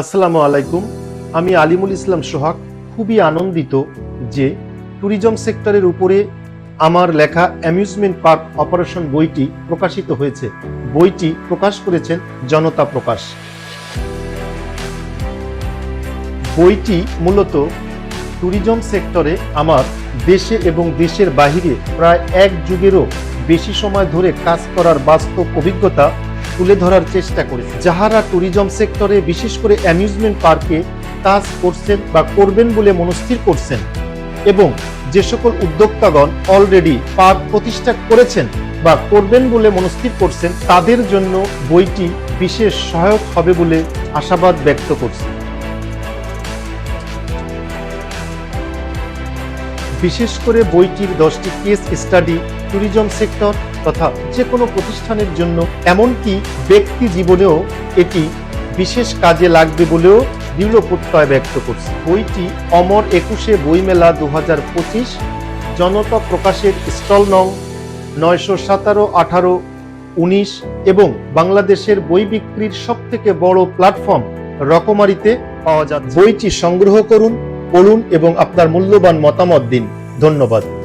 আসসালামু আলাইকুম। আমি আলিমুল ইসলাম সোহাগ, খুবই আনন্দিত যে ট্যুরিজম সেক্টরের উপরে আমার লেখা অ্যামিউজমেন্ট পার্ক অপারেশন বইটি প্রকাশিত হয়েছে। বইটি প্রকাশ করেছেন জনতা প্রকাশ। বইটি মূলত ট্যুরিজম সেক্টরে আমার দেশে এবং দেশের বাহিরে প্রায় এক যুগেরও বেশি সময় ধরে কাজ করার বাস্তব অভিজ্ঞতা তুলে ধরার চেষ্টা করেছে। যাহারা ট্যুরিজম সেক্টরে বিশেষ করে অ্যামিউজমেন্ট পার্কে কাজ করছেন বা করবেন বলে মনস্থির করছেন এবং যে সকল উদ্যোক্তাগণ অলরেডি পার্ক প্রতিষ্ঠা করেছেন বা করবেন বলে মনস্থির করছেন, তাদের জন্য বইটি বিশেষ সহায়ক হবে বলে আশাবাদ ব্যক্ত করছি। বিশেষ করে বইটির দশটি কেস স্টাডি ট্যুরিজম সেক্টর তথা যে কোনো প্রতিষ্ঠানের জন্য, এমনকি ব্যক্তি জীবনেও এটি বিশেষ কাজে লাগবে বলেও দৃঢ় প্রত্যয় ব্যক্ত করছে। বইটি অমর একুশে বইমেলা দু হাজার পঁচিশ, জনতা প্রকাশের স্টল নং নয়শো সতেরো, আঠারো, উনিশ এবং বাংলাদেশের বই বিক্রির সব থেকে বড় প্ল্যাটফর্ম রকমারিতে পাওয়া যাচ্ছে। বইটি সংগ্রহ করুন, পড়ুন এবং আপনার মূল্যবান মতামত দিন। ধন্যবাদ।